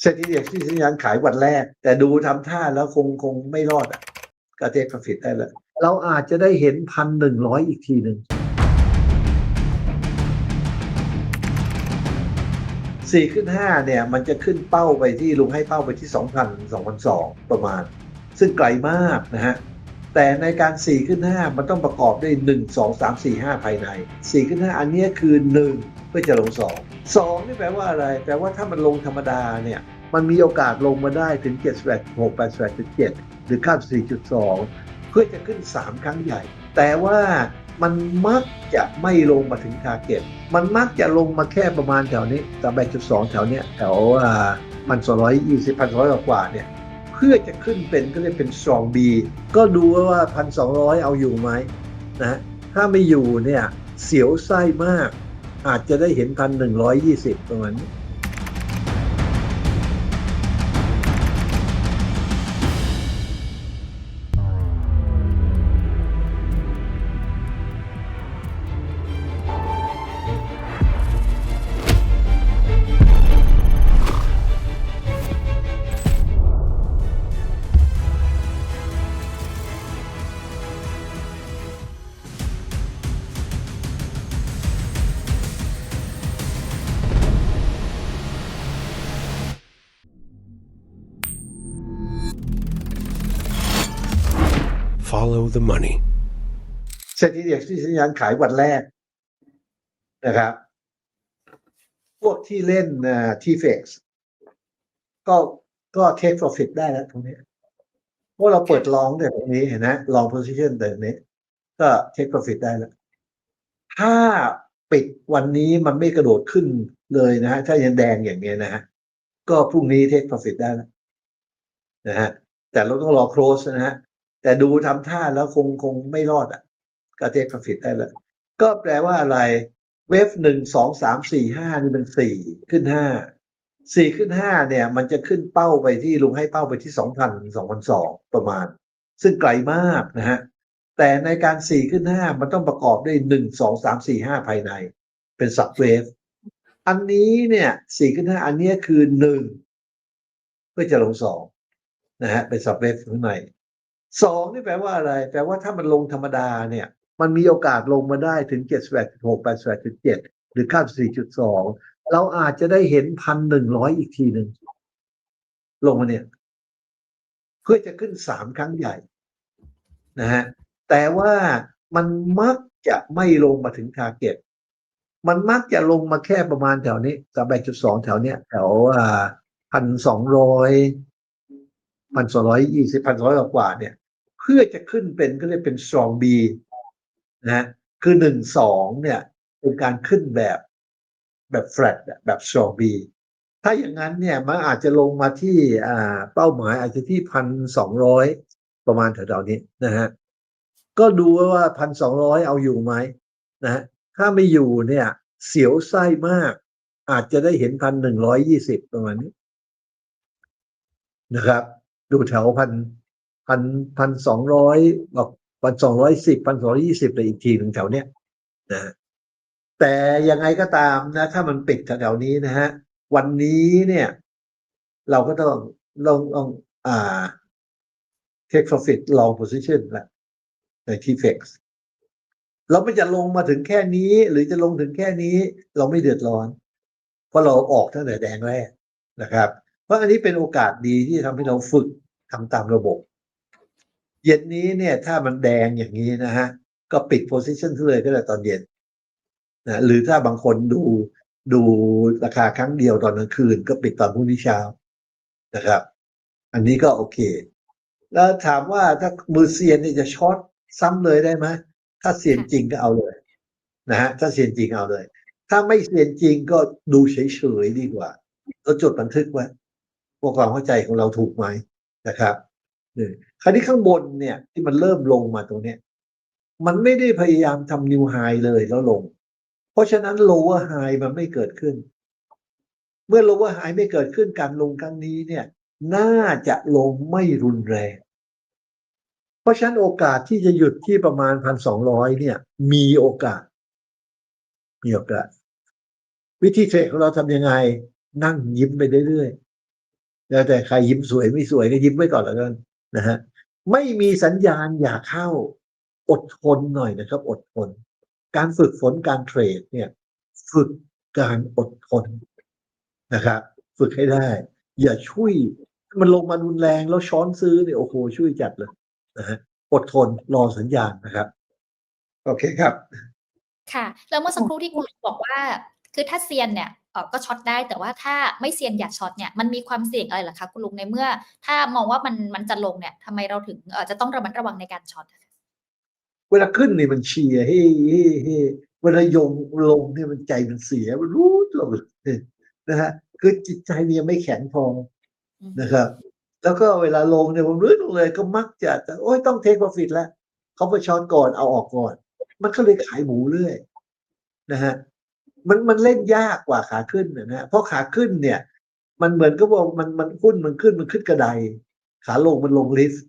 เซ็นที่เด็กที่สัญญาณขายวันแรก แต่ดูทำท่าแล้วคงคงไม่รอดอะก็เทคโปรฟิตได้แล้วเราอาจจะได้เห็นพันหนึ่งร้อยอีกทีหนึ่งสี่ขึ้นห้าเนี่ย มันจะขึ้นเป้าไปที่ลุงให้เป้าไปที่สองพันสองพันสองประมาณ ซึ่งไกลมากนะฮะ แต่ในการ 4 ขึ้น 5 มันต้องประกอบด้วย 1 2 3 4 5 ภายใน 4 ขึ้น 5 อันนี้คือ 1 เพื่อจะลง 2 2 นี่แปลว่าอะไร แปลว่าถ้ามันลงธรรมดาเนี่ยมันมีโอกาสลงมาได้ถึง7 8 6 8 8 7 หรือ94.2 เพื่อจะขึ้น 3 ครั้งใหญ่ แต่ว่ามันมักจะไม่ลงมาถึงทาร์เก็ต มันมักจะลงมาแค่ประมาณแถวนี้3.2แถวเนี้ยแถวอ่าพันสองร้อยยี่สิบพันสองร้อยกว่าเนี่ย พื่อจะขึ้นเป็นก็เรียกเป็นสองบีก็ดูว่าพันสองร้อยเอาอยู่ไหมนะถ้าไม่อยู่เนี่ยเสียวไส้มาก อาจจะได้เห็นพันหนึ่งร้อยยี่สิบประมาณนี้ Follow the money. เซ็นที่เด็กที่สัญญาณขายวันแรกนะครับ พวกที่เล่นทีเฟกซ์ก็ก็เทค profit ได้แล้วตรงนี้พราเราเปิดลองแต่ตรงนี้เห็นนะลอง position แต่ตรงนี้ ก็เทค profit ได้แล้ว ถ้าปิดวันนี้มันไม่กระโดดขึ้นเลยนะฮะถ้ายังแดงอย่างเงี้ยนะฮะก็พรุ่งนี้เทค profit ได้แล้วนะฮะแต่เราต้องรอ close นะฮะ แต่ดูทำท่าแล้วคงคงไม่รอดอะก็เทค profit ได้แล้วก็แปลว่าอะไร เวฟหนึ่งสองสามสี่ห้านี่เป็นสี่ขึ้นห้าสี่ขึ้นห้าเนี่ย มันจะขึ้นเป้าไปที่ลุงให้เป้าไปที่สองพันสองพันสองประมาณ ซึ่งไกลมากนะฮะแต่ในการสี่ขึ้นห้ามันต้องประกอบด้วยหนึ่งสองสามสี่ห้าภายใน เป็นสับเวฟอันนี้เนี่ยสี่ขึ้นห้าอันนี้คือหนึ่งเพื่อจะลงสองนะฮะเป็นสับเวฟข้างใน สองนี่แปลว่าอะไร แปลว่าถ้ามันลงธรรมดาเนี่ย มันมีโอกาสลงมาได้ถึง78.6 88.7หรือ94.2เราอาจจะได้เห็นพันหนึ่งร้อยอีกทีหนึ่งลงมาเนี่ย เพื่อจะขึ้นสามครั้งใหญ่นะฮะแต่ว่ามันมักจะไม่ลงมาถึงทาร์เก็ตมันมักจะลงมาแค่ประมาณแถวนี้สามแปดจุดสองแถวเนี้ยแถวพันสองร้อย พันสองร้อยยี่สิบพันสองร้อยกว่าเนี่ย เพื่อจะขึ้นเป็นก็เรียกเป็น strong B นะฮะคือหนึ่งสองเนี่ยเป็นการขึ้นแบบแบบ flat อะแบบ strong B ถ้าอย่างนั้นเนี่ยมันอาจจะลงมาที่อ่าเป้าหมายอาจจะที่พันสองร้อยประมาณแถวๆนี้นะฮะก็ดูว่าพันสองร้อยเอาอยู่ไหมนะถ้าไม่อยู่เนี่ย เสียวไส้มาก อาจจะได้เห็นพันหนึ่งร้อยยี่สิบประมาณนี้นะครับ ดูแถวพันพันพันสองร้อยบอกพันสองร้อยสิบพันสองร้อยี่สิบเลยอีกทีหนึ่งแถวเนี้ยนะแต่ยังไงก็ตามนะ ถ้ามันปิดแถวๆนี้นะฮะ วันนี้เนี่ย เราก็ต้องลองลองอ่า take profit long position ละในที่ fex เราไม่จะลงมาถึงแค่นี้ หรือจะลงถึงแค่นี้ เราไม่เดือดร้อน เพราะเราออกตั้งแต่แดงแรกนะครับ เพราะอันนี้เป็นโอกาสดีที่ทำให้เราฝึกทำตามระบบ เย็นนี้เนี่ย ถ้ามันแดงอย่างนี้นะฮะ ก็ปิด position เลยก็ได้ตอนเย็นนะหรือถ้าบางคนดูดูราคาครั้งเดียวตอนกลางคืน ก็ปิดตอนพรุ่งนี้เช้านะครับ อันนี้ก็โอเค แล้วถามว่าถ้ามือเซียนนี่จะช็อตซ้ำเลยได้ไหมถ้าเซียนจริงก็เอาเลย นะฮะถ้าเซียนจริงเอาเลย ถ้าไม่เซียนจริงก็ดูเฉยๆดีกว่าเราจดบันทึกไว้ ว่าความเข้าใจของเราถูกไหมนะครับนี่คราวนี้ข้างบนเนี่ยที่มันเริ่มลงมาตรงเนี้ยมันไม่ได้พยายามทำนิวไฮเลยแล้วลง เพราะฉะนั้น lower high มันไม่เกิดขึ้น เมื่อ lower high ไม่เกิดขึ้นการลงครั้งนี้เนี่ย น่าจะลงไม่รุนแรง เพราะฉะนั้นโอกาสที่จะหยุดที่ประมาณพันสองร้อยเนี่ย มีโอกาส มีโอกาส วิธีเทรดของเราทำยังไง นั่งยิ้มไปเรื่อย แล้วแต่ใครยิ้มสวยไม่สวยก็ยิ้มไว้ก่อนแล้วกันนะฮะไม่มีสัญญาณอย่าเข้า อดทนหน่อยนะครับ อดทน การฝึกฝนการเทรดเนี่ย ฝึกการอดทนนะครับ ฝึกให้ได้ อย่าช่วยมันลงมารุนแรงแล้วช้อนซื้อเนี่ยโอ้โหช่วยจัดเลยนะฮะอดทนรอสัญญาณนะครับ โอเคครับ ค่ะ แล้วเมื่อสักครู่ที่คุณบอกว่า คือถ้าเซียนเนี่ย ก็ช็อตได้ แต่ว่าถ้าไม่เซียนอย่าช็อตเนี่ยมันมีความเสี่ยงอะไรเหรอคะคุณลุงในเมื่อ ถ้ามองว่ามันมันจะลงเนี่ยทำไมเราถึงเอ่อจะต้องระมัดระวังในการช็อตอะคะเวลาขึ้นนี่มันเชียร์เฮ้เฮ้เฮ้เวลายงลงเนี่ยมันใจมันเสียมันรู้ตัวเลยนะฮะคือจิตใจเนี่ยไม่แข็งพออืมนะครับ แล้วก็เวลาลงเนี่ยผมรู้ลงเลยก็มักจะแต่โอ้ยต้องเทคโปรฟิตแล้วเขาไปช้อนก่อนเอาออกก่อน มันก็เลยขายหมูเรื่อยนะฮะ มันมันเล่นยากกว่าขาขึ้นนะฮะเพราะขาขึ้นเนี่ย มันเหมือนกับว่ามันมันหุ้นมันขึ้นมันขึ้นกระไดขาลงมันลงลิฟต์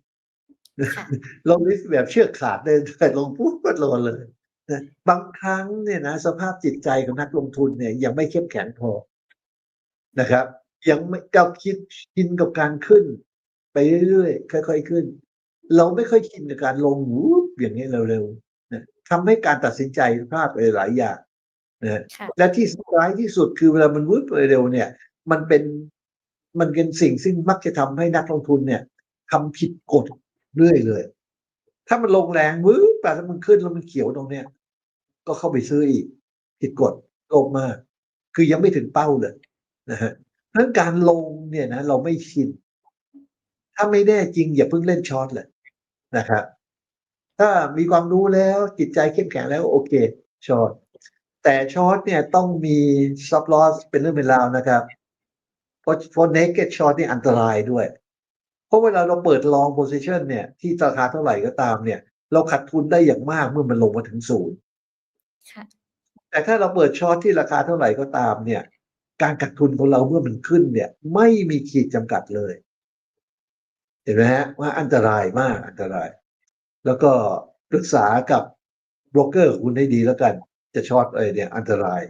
ค่ะลงลิฟต์แบบเชือกขาดเดินแต่ลงปุ๊บก็ลงเลยนะบางครั้งเนี่ยนะสภาพจิตใจของนักลงทุนเนี่ย ยังไม่เข้มแข็งพอนะครับ ยังไม่กับคิดชินกับการขึ้น ไปเรื่อยๆค่อยๆขึ้น เราไม่ค่อยชินกับการลงวูบอย่างนี้เร็วๆนะทำให้การตัดสินใจพลาดไปหลายอย่าง นะค่ะและที่ร้ายที่สุดคือเวลามันวูบไปเร็วเนี่ย มันเป็นมันเป็นสิ่งซึ่งมักจะทำให้นักลงทุนเนี่ยทำผิดกฎเรื่อยเลย ถ้ามันลงแรงวืบไปแล้วมันขึ้นแล้วมันเขียวตรงเนี้ยก็เข้าไปซื้ออีก ผิดกฎโลภมาก คือยังไม่ถึงเป้าเลยนะฮะเพราะฉะนั้นการลงเนี่ยนะเราไม่ชิน ถ้าไม่แน่จริง อย่าเพิ่งเล่นช็อตเลยนะครับ ถ้ามีความรู้แล้วจิตใจเข้มแข็งแล้วโอเคช็อต แต่ช็อตเนี่ยต้องมีซับลอสเป็นเรื่องเป็นราวนะครับ เพราะเพราะ naked short นี่อันตรายด้วย เพราะเวลาเราเปิด long position เนี่ย ที่ราคาเท่าไหร่ก็ตามเนี่ย เราขาดทุนได้อย่างมากเมื่อมันลงมาถึงศูนย์ค่ะแต่ถ้าเราเปิดช็อตที่ราคาเท่าไหร่ก็ตามเนี่ย การขาดทุนของเราเมื่อมันขึ้นเนี่ย ไม่มีขีดจำกัดเลย เห็นไหมฮะว่าอันตรายมากอันตราย แล้วก็ปรึกษากับโบรกเกอร์ของคุณให้ดีแล้วกัน จะช็อตอะไรเนี่ยอันตราย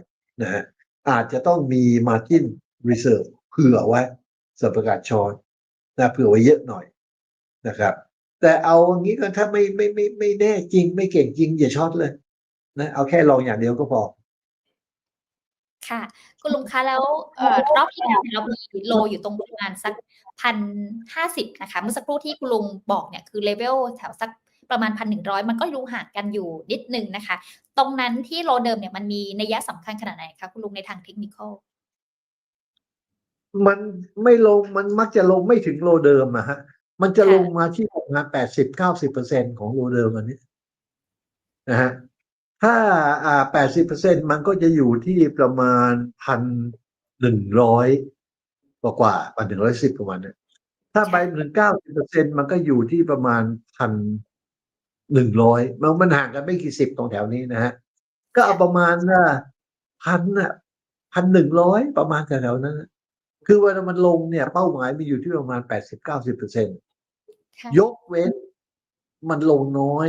นะฮะอาจจะต้องมี margin reserve เผื่อไว้สำหรับการช็อตนะเผื่อไว้เยอะหน่อยนะครับ แต่เอาอย่างนี้ก็ถ้าไม่ไม่ไม่ไม่แน่จริง ไม่เก่งจริง อย่าช็อตเลยนะเอาแค่ลองอย่างเดียวก็พอค่ะคุณลุงคะแล้วเอ่อรอบที่แล้วเนี่ยเรามีโลอยู่ตรงประมาณสักพันห้าสิบนะคะ เมื่อสักครู่ที่คุณลุงบอกเนี่ยคือเลเวลแถวสัก ประมาณพันหนึ่งร้อยมันก็ดูห่างกันอยู่นิดนึงนะคะ ตรงนั้นที่โลเดิมเนี่ยมันมีนัยสำคัญขนาดไหนคะคุณลุงในทางเทคนิคอลมันไม่ลงมันมักจะลงไม่ถึงโลเดิมอะฮะ มันจะลงมาที่ประมาณแปดสิบเก้าสิบเปอร์เซ็นของโลเดิมอันนี้นะฮะถ้าอ่าแปดสิบเปอร์เซ็นมันก็จะอยู่ที่ประมาณพันหนึ่งร้อยกว่ากว่าพันหนึ่งร้อยสิบประมาณเนี้ยถ้าไปถึงเก้าสิบเปอร์เซ็นมันก็อยู่ที่ประมาณพัน หนึ่งร้อยมันมันห่างกันไม่กี่สิบตรงแถวนี้นะฮะก็เอาประมาณว่าพันน่ะพันหนึ่งร้อยประมาณแถวๆนั้นน่ะคือเวลามันลงเนี่ย เป้าหมายมันอยู่ที่ประมาณแปดสิบเก้าสิบเปอร์เซ็นค่ะยกเว้นมันลงน้อย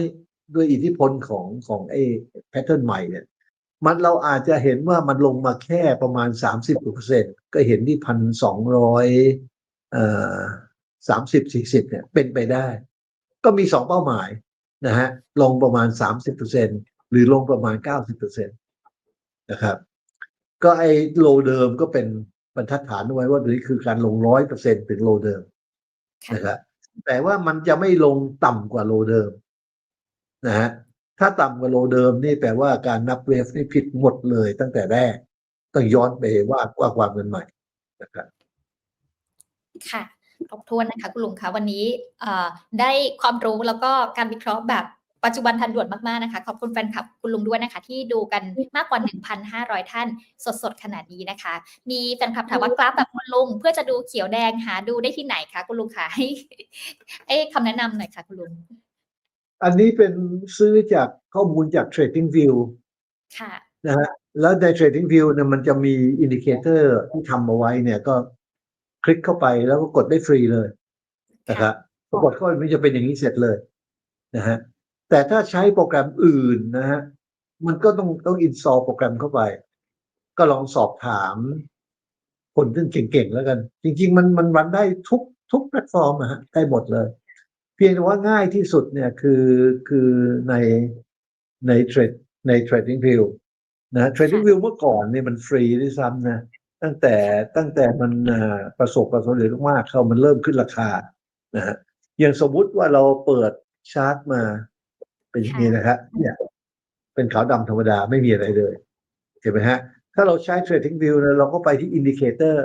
ด้วยอิทธิพลของของไอ้แพทเทิร์นใหม่เนี่ย มันเราอาจจะเห็นว่ามันลงมาแค่ประมาณสามสิบเปอร์เซ็นก็เห็นที่พันสองร้อยเอ่อสามสิบสี่สิบเนี่ยเป็นไปได้ ก็มีสองเป้าหมาย นะฮะลงประมาณสามสิบเปอร์เซ็นหรือลงประมาณเก้าสิบเปอร์เซ็นนะครับ ก็ไอ้โลเดิมก็เป็นบรรทัดฐานเอาไว้ว่านี่คือการลงร้อยเปอร์เซ็นถึงโลเดิมค่ะนะครับแต่ว่ามันจะไม่ลงต่ำกว่าโลเดิมนะฮะถ้าต่ำกว่าโลเดิมนี่แปลว่าการนับเวฟนี่ผิดหมดเลยตั้งแต่แรก ต้องย้อนไปว่าว่าความกันใหม่นะครับค่ะ ครบถ้วนนะคะคุณลุงคะวันนี้เอ่อได้ความรู้แล้วก็การวิเคราะห์แบบปัจจุบันทันด่วนมากๆนะคะ ขอบคุณแฟนคลับคุณลุงด้วยนะคะ ที่ดูกันมากกว่า 1,500 ท่านสดๆ ขนาดนี้นะคะ มีแฟนคลับถามว่ากราฟแบบคุณลุงเพื่อจะดูเขียวแดงหาดูได้ที่ไหนคะคุณลุงคะให้ให้คำแนะนำหน่อยค่ะคุณลุง อันนี้เป็นซื้อจากข้อมูลจาก Trading View ค่ะนะฮะแล้วใน Trading View เนี่ยมันจะมีอินดิเคเตอร์ที่ทำเอาไว้เนี่ยก็ คลิกเข้าไปแล้วก็กดได้ฟรีเลยนะครับพอกดเข้าไปมันจะเป็นอย่างนี้เสร็จเลยนะฮะแต่ถ้าใช้โปรแกรมอื่นนะฮะมันก็ต้องต้องอินสตอลโปรแกรมเข้าไป ก็ลองสอบถามคนซึ่งเก่งๆแล้วกัน จริง ๆ มันมันรันได้ทุกทุกแพลตฟอร์มอะฮะได้หมดเลย เพียงแต่ว่าง่ายที่สุดเนี่ยคือคือในในเทรดใน trading view นะ trading view เมื่อก่อนเนี่ยมันฟรีด้วยซ้ำนะ ตั้งแต่ตั้งแต่มันประสบความสำเร็จมากๆเข้ามันเริ่มขึ้นราคานะฮะอย่างสมมุติว่าเราเปิดชาร์ตมา เป็นอย่างนี้นะครับเนี่ยเป็นขาวดำธรรมดาไม่มีอะไรเลยเห็นไหมฮะ ถ้าเราใช้ trading view นะเราก็ไปที่ indicator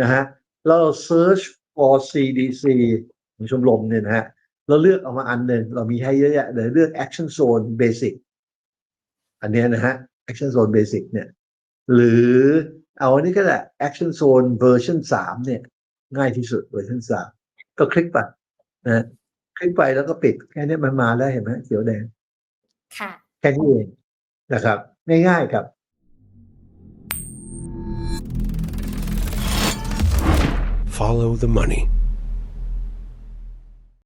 นะฮะเรา search for CDC ของชมรมเนี่ยนะฮะเราเลือกเอามาอันหนึ่งเรามีให้เยอะแยะเลยเลือก action zone basic อันเนี้ยนะฮะ action zone basic เนี่ย หรือเอาอันนี้ก็ได้ action zone version สามเนี่ย ง่ายที่สุด version สามก็คลิกไปนะฮะคลิกไปแล้วก็ปิด แค่นี้มันมาแล้วเห็นไหมเขียวแดง ค่ะ แค่นี้เองนะครับ ง่ายๆครับ Follow the money.